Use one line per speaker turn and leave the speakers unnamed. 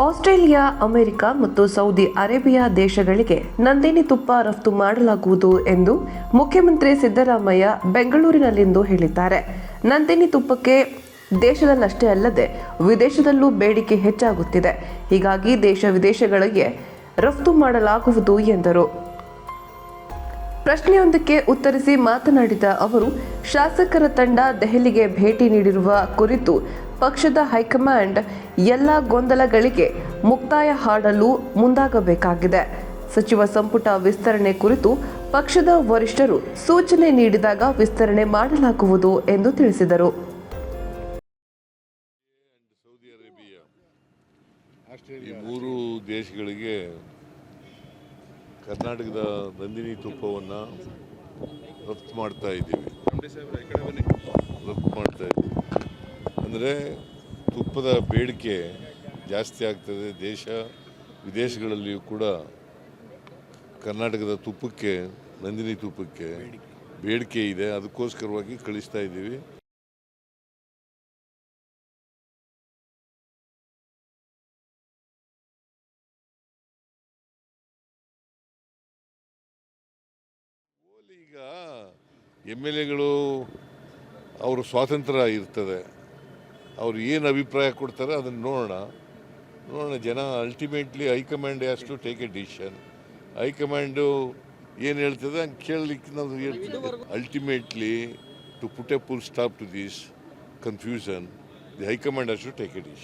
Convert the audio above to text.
Australia, America ಮತ್ತು Saudi Arabia ದೇಶಗಳಿಗೆ ನಂದಿನಿ ತುಪ್ಪ ರಫ್ತು ಮಾಡಲಾಗುವುದು ಎಂದು ಮುಖ್ಯಮಂತ್ರಿ ಸಿದ್ದರಾಮಯ್ಯ ಬೆಂಗಳೂರಿನಲ್ಲಿಂದು ಹೇಳಿದ್ದಾರೆ. ನಂದಿನಿ ತುಪ್ಪಕ್ಕೆ ದೇಶದಲ್ಲಷ್ಟೇ ಅಲ್ಲದೆ ವಿದೇಶದಲ್ಲೂ ಬೇಡಿಕೆ ಹೆಚ್ಚಾಗುತ್ತಿದೆ. ಹೀಗಾಗಿ ದೇಶ ವಿದೇಶಗಳಿಗೆ ರಫ್ತು ಮಾಡಲಾಗುವುದು ಎಂದರು. ಪ್ರಶ್ನೆಯೊಂದಕ್ಕೆ ಉತ್ತರಿಸಿ ಮಾತನಾಡಿದ ಅವರು, ಶಾಸಕರ ತಂಡ ದೆಹಲಿಗೆ ಭೇಟಿ ನೀಡಿರುವ ಕುರಿತು ಪಕ್ಷದ ಹೈಕಮಾಂಡ್ ಎಲ್ಲ ಗೊಂದಲಗಳಿಗೆ ಮುಕ್ತಾಯ ಹಾಡಲು ಮುಂದಾಗಬೇಕಾಗಿದೆ. ಸಚಿವ ಸಂಪುಟ ವಿಸ್ತರಣೆ ಕುರಿತು ಪಕ್ಷದ ವರಿಷ್ಠರು ಸೂಚನೆ ನೀಡಿದಾಗ ವಿಸ್ತರಣೆ ಮಾಡಲಾಗುವುದು ಎಂದು ತಿಳಿಸಿದರು.
ಈ ಮೂರು ದೇಶಗಳಿಗೆ ಕರ್ನಾಟಕದ ನಂದಿನಿ ತುಪ್ಪವನ್ನು ರಫ್ತು ಮಾಡ್ತಾ ಇದ್ದೀವಿ. ಅಂದರೆ ತುಪ್ಪದ ಬೇಡಿಕೆ ಜಾಸ್ತಿ ಆಗ್ತದೆ. ದೇಶ ವಿದೇಶಗಳಲ್ಲಿಯೂ ಕೂಡ ಕರ್ನಾಟಕದ ತುಪ್ಪಕ್ಕೆ, ನಂದಿನಿ ತುಪ್ಪಕ್ಕೆ ಬೇಡಿಕೆ ಇದೆ. ಅದಕ್ಕೋಸ್ಕರವಾಗಿ ಕಳಿಸ್ತಾ ಇದ್ದೀವಿ. ಈಗ ಎಂ ಎಲ್ ಎಗಳು ಅವರು ಸ್ವಾತಂತ್ರ್ಯ ಇರ್ತದೆ. ಅವ್ರು ಏನು ಅಭಿಪ್ರಾಯ ಕೊಡ್ತಾರೆ ಅದನ್ನು ನೋಡೋಣ. ನೋಡೋಣ, ಜನ ultimately high command has to take a decision high command ಏನು ಹೇಳ್ತದೆ ಹಂಗೆ ಕೇಳಲಿಕ್ಕೆ ನಾವು ಹೇಳ್ತೀವಿ. Ultimately to put a full stop to this confusion the high command has to take a decision